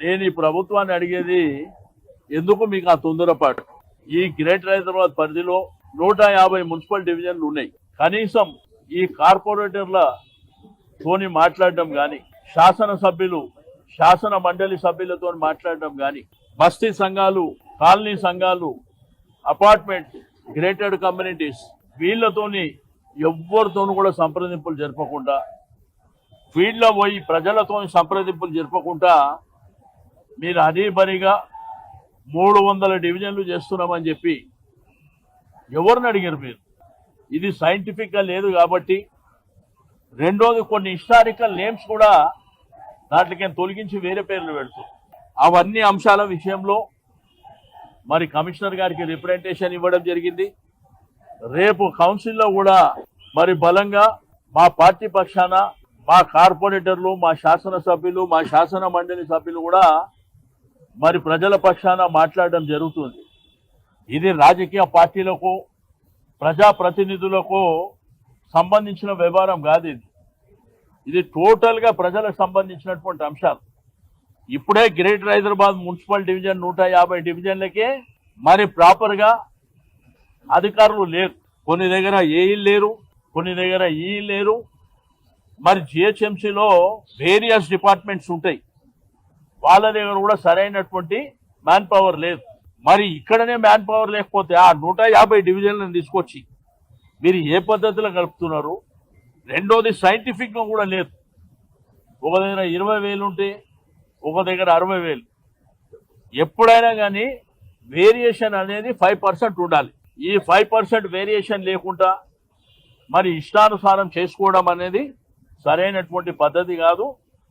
నేను ఈ ప్రభుత్వాన్ని అడిగేది ఎందుకు మీకు ఆ తొందరపాటు? ఈ గ్రేటర్ హైదరాబాద్ పరిధిలో నూట యాభై మున్సిపల్ డివిజన్లు ఉన్నాయి. కనీసం ఈ కార్పొరేటర్ల తోని మాట్లాడడం కానీ శాసనసభ్యులు శాసన మండలి సభ్యులతో మాట్లాడడం కానీ బస్తీ సంఘాలు కాలనీ సంఘాలు అపార్ట్మెంట్ గ్రేటెడ్ కమ్యూనిటీస్ వీళ్ళతోని ఎవరితోనూ కూడా సంప్రదింపులు జరపకుండా ఫీల్డ్లో పోయి ప్రజలతో సంప్రదింపులు జరపకుండా మీరు హరీబరిగా మూడు వందల డివిజన్లు చేస్తున్నామని చెప్పి ఎవరిని అడిగారు మీరు? ఇది సైంటిఫిక్గా లేదు కాబట్టి రెండోది కొన్ని హిస్టారికల్ నేమ్స్ కూడా దాంట్లోకి తొలగించి వేరే పేర్లు పెడుతూ. అవన్నీ అంశాల విషయంలో మరి కమిషనర్ గారికి రిప్రజెంటేషన్ ఇవ్వడం జరిగింది. రేపు కౌన్సిల్లో కూడా మరి బలంగా మా పార్టీ పక్షాన మా కార్పొరేటర్లు మా శాసనసభ్యులు మా శాసన మండలి సభ్యులు కూడా మరి ప్రజల పక్షాన మాట్లాడడం జరుగుతుంది. ఇది రాజకీయ పార్టీలకు ప్రజాప్రతినిధులకు సంబంధించిన వ్యవహారం కాదు ఇది. ఇది టోటల్గా ప్రజలకు సంబంధించినటువంటి అంశాలు. ఇప్పుడే గ్రేటర్ హైదరాబాద్ మున్సిపల్ డివిజన్ నూట యాభై డివిజన్లకే మరి ప్రాపర్గా అధికారులు లేరు. కొన్ని దగ్గర ఏఈ లేరు కొన్ని దగ్గర ఈ లేరు. మరి జిహెచ్ఎంసీలో వేరియస్ డిపార్ట్మెంట్స్ ఉంటాయి. వాళ్ళ దగ్గర కూడా సరైనటువంటి మ్యాన్ పవర్ లేదు. మరి ఇక్కడనే మ్యాన్ పవర్ లేకపోతే ఆ నూట యాభై డివిజన్లను తీసుకొచ్చి మీరు ఏ పద్ధతిలో గడుపుతున్నారు? రెండోది సైంటిఫిక్గా కూడా లేదు. ఒక దగ్గర ఇరవై వేలు ఉంటే ఒక దగ్గర అరవై వేలు. ఎప్పుడైనా కానీ వేరియేషన్ అనేది ఫైవ్ పర్సెంట్ ఉండాలి. ఈ ఫైవ్ పర్సెంట్ వేరియేషన్ లేకుండా మరి ఇష్టానుసారం చేసుకోవడం అనేది సరైనటువంటి పద్ధతి కాదు.